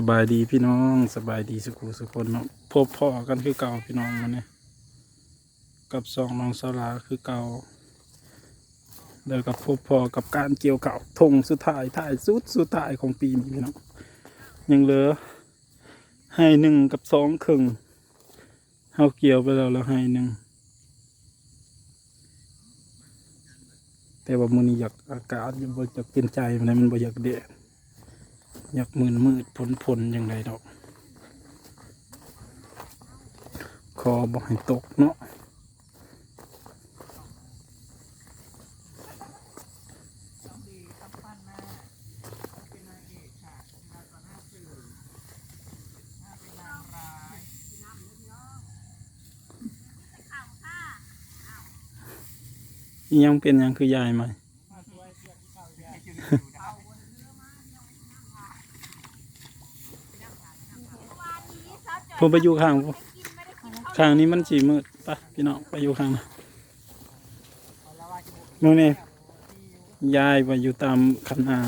สบายดีพี่น้องสบายดีสุขุสุคนเนาะพบพ่อกันคือเก่าพี่น้องมันเนี่ยกับสองน้องสลาคือเก่าแล้วกับพบพ่อกับการเกี่ยวเก่าทงสุดท้ายท้ายสุดสุดท้ายของปีนี้พี่น้องยังเหลือให้หนึ่งกับสองครึ่งเฮาเกี่ยวไปแล้วแล้วให้หนึ่งแต่ว่ามือนี้อยากอากาศยังบ่อยากเป็นใจมันมันบ่อยากแดด อยากมืนมืดผลผลอย่างไรดอก คอบอกให้ตกเนาะยังเป็นยังคือยายไหม ผมไปอยู่ข้างผมข้างนี้มันสีมืดไปะพี่น้องไปอยู่ข้างนะนู่นนี่ยายไปอยู่ตามคันนา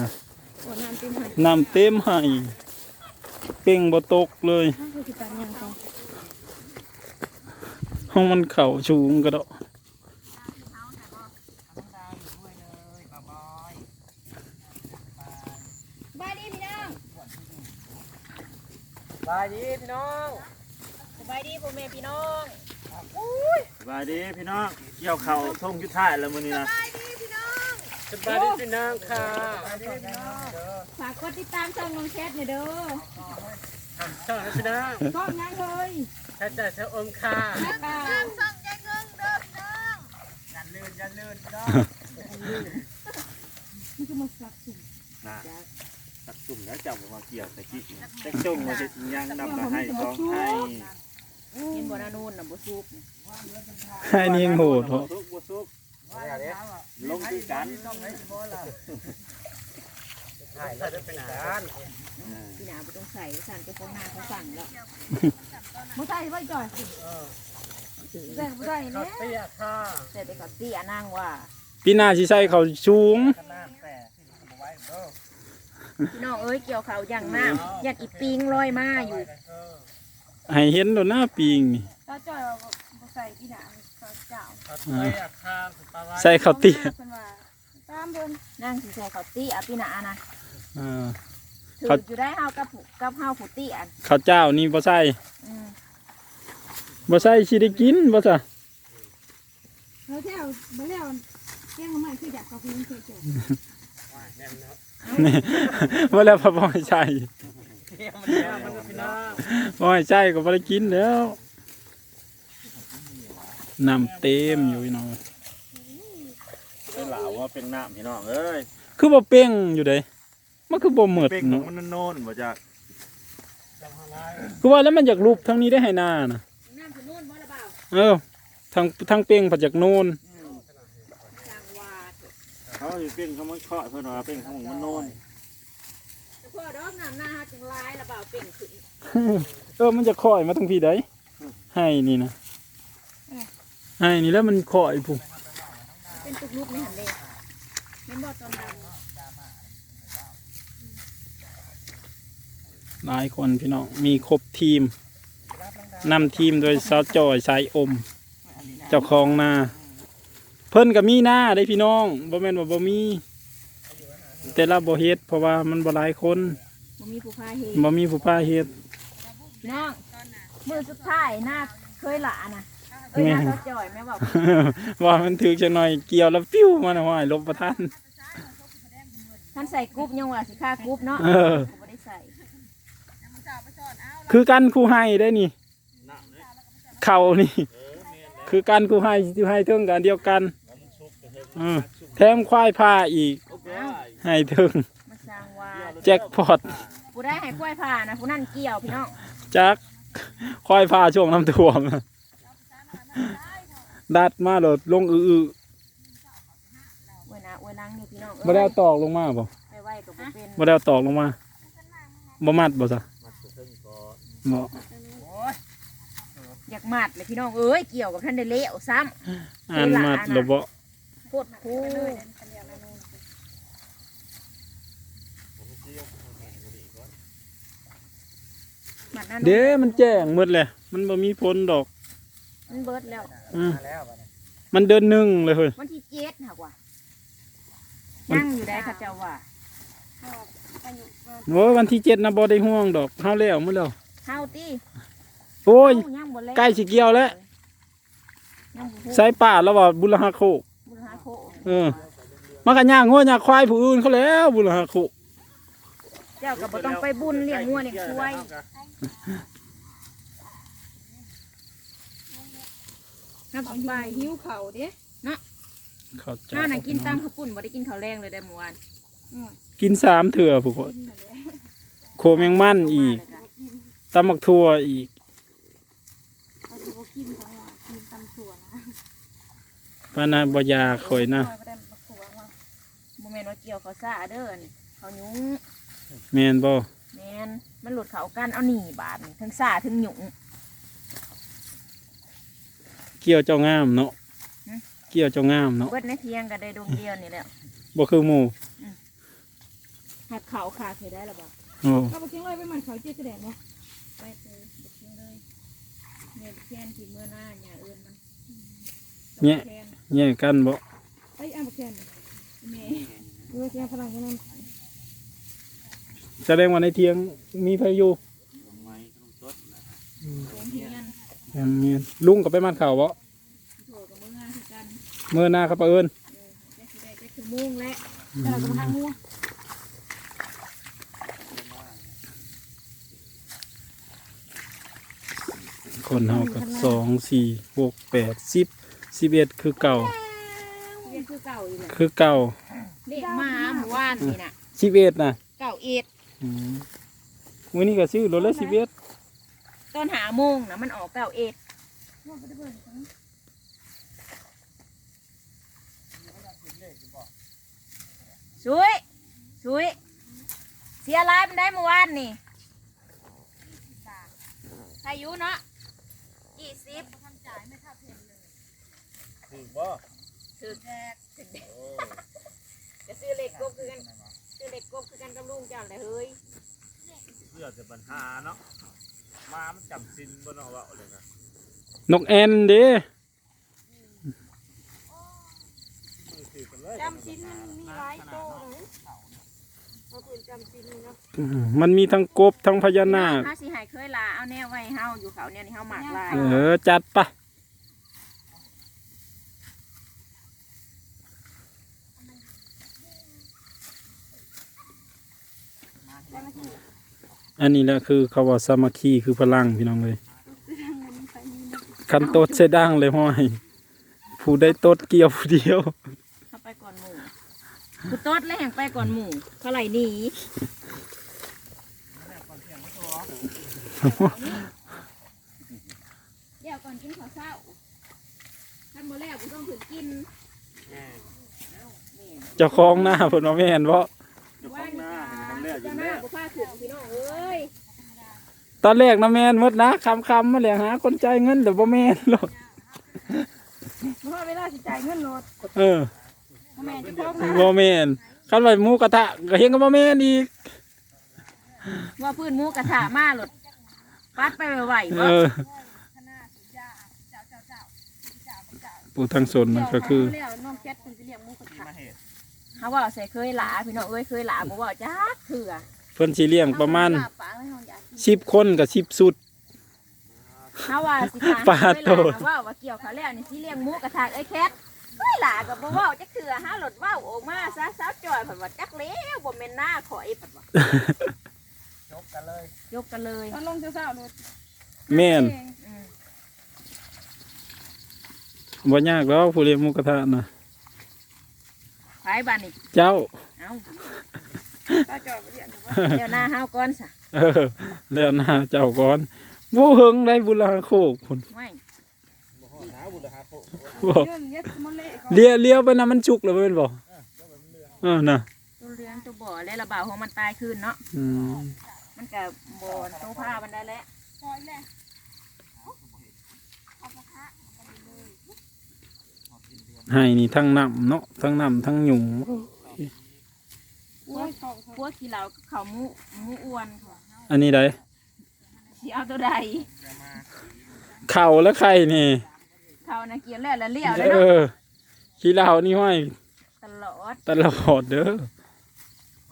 โอ้น้ำจิ้มหอยน้ำเต็มให้เป่งบ่ตกเลยข้าวคือติดตามยังของห้องมันเข่าชูงก็ดอก บายดีพี่น้อง บายดีพี่น้องสบายดีพ่อแม่พี่น้องสบายดีพี่น้องเกี่ยวเข่าท่งยุทธายแล้วมื้อนี้นะสบายดีพี่น้องค่ะฝากกดติดตามช่องน้องแคทหน่อยเด้อชอบนะพี่น้องก็ยังเลยแค่ใจเช้าอมค่ะแม่เปล่ายันลื่นยันลื่นพี่น้องนี่คือมาสักสุ่มนะตัก จุ่มแล้วจับมาเกี่ยวแต่กี้แต่จุ่มมาจะย่างนำมาให้สองให้เห็นบนานูนน่ะบ่ซุปให้นี่งโหดเหรอซุกบ่ซุกลงที่กันถ่ายแล้วจะเป็นการพี่นาบ่ต้องใส่สั่นเจ้าของนาเขาสั่งแล้วบ่ใส่ไว้จ่อยใส่บ่ใส่ข้วแน่เตี้ยค่ะใส่แต่ก็เตี้ยนางว่าพี่นาสิใส่เขาชูง ขนาดแต่ที่ผมไว้เด้อ พี่น้องเอ้ยเกี่ยวเขาวอย่างน้ำยัดอีปิงลอยมาอยู่เออให้เห็นโดนหน้าปิงนี่ก็จ่อยบ่ใส่พี่นาเขาเจ้าข้าวเตี้ยค่ะสุดตาไว้ใส่เขาวเตี้ยเพิ่นว่าตามเพิ่นนั่งสิใส่เขาวเตี้ยพี่นานะอ่า ถือเขา อยู่ได้เฮากับผู้กับเฮาผู้เตี้ยอันข้าวเจ้านี่บ่ใส่อืมบ่ใส่สิได้กินบ่ซะแล้วที่เอาไปแล้วเที่ยงมาใหม่คืออยากกับคุณเคย เจอแน่นเนาะนี่บ่แล้วพอบ่ให้ใส่เตี้ยมันเตี้ยมันพี่น้องบ่ให้ใส่ก็บ่ได้กินแล้วน้ำเต็มอยู่พี่น้องเป็นหลาวว่าเป็นน้ำพี่น้องเอ้ยคือบ่เป่งอยู่เด้มันคือบ่หมดเป่งของเนาะมันโน่นบ่จักคือว่าแล้วมันอยากรูปทั้งนี้ได้ให้หน้าน่ะน้ำผู้นู่นบ่ละเปล่าเออทางทางเป่งผัดจากโน่น จางวาเถอะ เขาสิเป่งเขามันเคาะเพิ่นว่าเป่งของมันโน่นแต่พอดอกน้ำหน้าเฮาจังลายละเปล่าเป่งขึ้นเออมันจะคอยมาทางพี่ได้ให้นี่นะให้นี่แล้วมันคอยผู้เป็นตุกลุกนี่หันเด้แม่นบ่ตอนดำหลายคนพี่น้องมีครบทีมนำทีมโดยสาวจอยสายอม เจ้าของนา เพิ่นก็มีหน้าได้พี่น้องบ่แม่นว่าบ่มี แต่ละบ่เฮ็ดเพราะว่ามันบ่หลายคนบ่มีผู้พาเฮบ่มีผู้พาเฮ็ดพี่น้องมื้อสุดท้ายหน้าเคยหละนะเอ้ยหน้าเขาจ่อยแม่บอกว่ามันถือจังหน่อยเกี่ยวแล้วฟิวมันห้อยลบประทันท่านใส่กรุ๊ปยังว่าสิค่ากรุ๊ปเนาะเออบ่ได้ใส่คือกันครูให้ได้นี่เข่านี่ คือกันครูให้ที่ให้เทิงกันเดียวกันเออแถมควายผ้าอีก ให้เทิงมาสร้างว่าแจ็คพอตผู้ได้ให้กล้วยผ่านะผู้นั่นเกี่ยวพี่น้องจักควายผ้าช่วงน้ำท่วมน่ะดัดมาโดดลงอืออวยหนาอวยหลังนี่พี่น้องๆบ่ได้เอาตอกลงมาบ่ไปไหวกับบ่เป็นบ่ได้เอาตอกลงมาบ่มัดบ่ซะบ่อยากมัดเลยพี่น้องเอ้ยเกี่ยวกับท่านได้เละซ้อ่านมัดแล้วบ่ำโคตรคูมมันนั่นเด้มันแจ้งหมดเลยมันบ่มีผลดอก มันเบิดแล้ว อืมมาแล้วบัดนี้มันเดือนหนึ่งเลยเฮ้ย วันที่เจ็ดหักว่ามัน นั่งอยู่ได้ค่ะเจ้าว่าอายุว่าโอ้ยวันที่เจ็ดนะบ่ได้ห่วงดอกเฮาแล้วมื้อแล้วเฮาตีโอ้ยเฮายังบ่แล้วใกล้สิเกี่ยวแล้วยังบ่ฮู้ใส่ป่าแล้วว่าบุรหะโคกบุญหาโค เออมันก็ย่างงัวย่างควายผู้อื่นเขาแล้วบุรหะโคกเจ้าก็บ่ต้องไปบุญเลี้ยงงัวเลี้ยงควายน้ำเอากินไปบ่ายหิวเข่าเด้เข้าใจน้าน่ะกินตามข้าวปุ้นบ่ได้กินข้าวแรงเลยได้เมื่อวานกินสามเถื่อผู้คนกินนั่นแหละโคแมงมันอีกตำมักทั่วอีก เอาสิบ่กินทั้งวันกินตำถั่วนะ พานาบอยาข่อยนะบ่ได้มาขัวมาบ่แม่นว่าเกี่ยวข้าวซ่าเด้อนี่ข้าวหยุ้งแมนบ่แม่นมันหลุดเขากันเอาหนีบาดนี่ทั้งซ่าทั้งหยุ้งเกี่ยวเจ้างามเนาะหึเกี่ยวเจ้างามเนาะเบิดในเที่ยงก็ได้ดวงเดียวนี่แหละบ่คือหมู่หักเขาขาเคยได้หรอบ่โอ้เอาไปเชียงรายไปมันเขาเจ๊แสดงบ่ไปเลยบ่เที่ยงเลยแม่แค้นที่เมื่อหน้าอย่าเอื้นมันเนี่ย แค้นแย่งกันบ่ไปอ่านบ่แค่นแม่เออเสียพลังกันนั่นแสดงว่าในเทียงมีพายุไม้ขนมสดนะโรงเรียนแม่นแม่นลุงก็ไปมันข่าวบ่โถกับเมื่อหน้าคือกันเมื่อหน้าครับเอิ้นเออจะสิได้จักชั่วโมงแล้วแต่เราก็มาทางงัวคนเฮาก็สองสี่หกแปดสิบ สิบเอ็ดคือเก่าเรียนคือเก่าอยู่แหละคือเก่าเลขมาเมื่อวานนี่น่ะสิบเอ็ดนะเก่าเอ็ดอืมวันนี้ก็ซื้อรถละสิบเอ็ดตอนหาโมงนะมันออกเก่าเอ็ดงัวบ่ได้เบิ่งจังสวยสวยเสียรายมันได้เมื่อวานนี่ใครอยู่เนาะยี่สิบ ถือบ่ถือแกจะซื้อเหล็กกบคือกันซื้อเหล็กกบคือกันกับลุงเจ้าเลยเฮ้ยเพื่อจะปัญหาเนาะมามันจำสินบ่เนาะว่าเอาเลยนะนกแอนเด้มือถือกันเลยจำชิ้นมันมีหลายโตเลยเอาปืนจำชิ้นนี่เนาะอืมมันมีทั้งกบทั้งพญานาคเฮาสิใหายเคยลาเอาแนวไว้ให้เฮาอยู่เขาเนี่ยนี่เฮาหมากลายเออจัดไปะ อันนี้แหละคือเขาว่าสามัคคีคือพลังพี่น้องเลยคันโตดใส่ด่างเลยห้อย ผู้ได้โตดเกี่ยวผู้เดียวเข้าไปก่อนหมู่คือต๊ดแล้วแห่งไปก่อนหมู่เขาไหลหนีเดี๋ยวก่อนกินข้าวเช้าท่านบ่แล้วกูต้องถึงกินแม่นี่เจ้าของหน้าเพิ่นว่าแม่นบ่เจ้าของหน้าเนี่ยมันแรกน้าแน่กูพาถึงพี่น้องเอ้ยตอนแรกนะแมนหมดนะคำคำมาเลยหาคนใจายเงินแต่บ่แมนหรอกเพราะว่าเวลาสิจ่ายเงินโลดเออพ่แม่เจะพร้าขบ่แมนคันว่าหมูกระทะก็เห็นก็บ่แมนอีกว่าพื้นหมูกระถามาหลดปัดไปไวๆเอบ่อปูทางสนมันก็คือเลี้ยวน้องแคทเพิ่นสิเลี้ยงหมูกระทะมาเหตุ เขาว่าใส่เคยหลาพี่น้องเอ้ยเคยหลาบ่ว่าจักเถื่อเพิ่นสิเลี้ยงประมาณลบปลาไว้เฮาอยากกิน 10คนกับ10สุดเขาว่าสิพาปลาเคยโตหลาว่าว่าเกี่ยวเขาแล้วนี่สิเลี้ยงหมูกระทะเอ้ยแคทเคยหลาก็บ่เว้าจักเถื่อหาหลดเว้าออกมาซะสาวจ่อยเพิ่นว่าจักแล้วบ่แม่นหน้าข่อยเพิ่นว่ายกกันเลยยกกันเลยตอนลงเช้าๆโลดแม่นอืมบ่ยากแล้วผู้เลี้ยงหมูกระทะน่ะ ไปบ้านนี่เจ้า เอ้าตาจอยบ่เลี้ยงแต่ว่าเดี๋ยวหน้าเฮาก่อนซะเออแล้วหน้าเจ้าก่อนบ่เฮิงได้บุญละโคกพุ่นไม่บ่ฮอดหาบุญหาโคบ่เงินเย็ดมันเละเขาเลี้ยวเลี้ยวไปน่ะมันจุกแล้วแม่นบ่เออน่ะตัวเลี้ยงตัวบ่อและระบาดของมันตายคืนเนาะอืมมันก็บ่อนตัวผ้ามันได้แล้ว ปล่อยแหละ ให้นี่ทั้งน้ำเนาะทั้งน้ำทั้งหยุงโอ้ยเขาเขาพวกขี้เหล้าเขาหมูหมูอ้วนค่ะอันนี้ได้สิเอาตัวใดเข่าแล้วไข่นี่เขานะเกี่ยวแล้วแล้วเลี้ยวแล้วเอเนาะอขี้เหล้านี่ห้อยตลอดตลอดเด้อ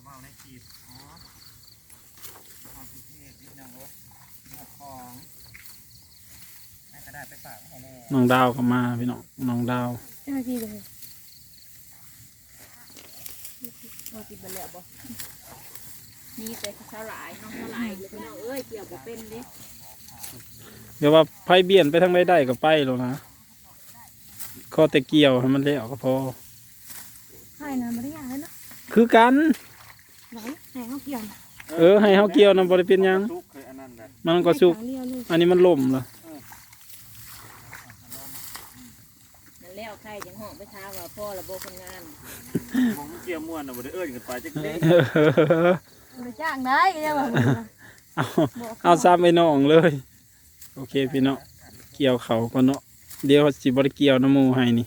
เอาในกีบอ๋อเอาพิเศษนิดนึงโอ้ของให้กระดาษไปฝากให้แน่น้องดาวก็มาพี่น้องน้องดาวเจ้าหน้าที่เลยเรากินไปแล้วบ่นี่แต่สลายน้องสลายเลยพี่น้องเอ้ยเกี่ยวบ่เป็นเด้เดี๋ยวว่าไผเบียนไปทางใดได้ก็ไปแล้วนะข้อแต่เกี่ยวให้มันแล้วก็พอใช่นะไม่ได้ยากเลยเนาะคือกันไหนไหนเขาเกี่ยวนะเออให้เฮาเกี่ยวนํบ่ได้เป็นหยังทุกเคยอันนั้นแบบมันก็สุกให้ทางเรียวเลยอันนี้มันล่มละนั่นแล้ว ใครจังห้องไปท้ามว่าพ่อระบบคนงานมองเกี่ยวม่วนน่ะบ่ได้เอิ้นกันไปจักเด้ไปจ้างได้เรียกว่ามึงนะเอาเอาซ้ำไปน้องเลย โอเคพี่น้องเกี่ยวเขาก็เนาะเดี๋ยวสิบ่ได้เกี่ยวน้ำหมูให้นี่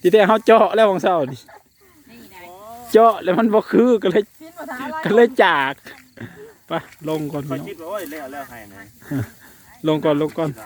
ที่แท้เฮาเจาะแล้วของเช้านี่นี่ได้เจาะแล้วมันบ่คือก็เลยพินภาษาอะไรก็เลยจากไปลงก่อนคอพี่น้องยคิดว่าโอ้ยแล้วแล้วให้นะลงก่อนลงก่อนค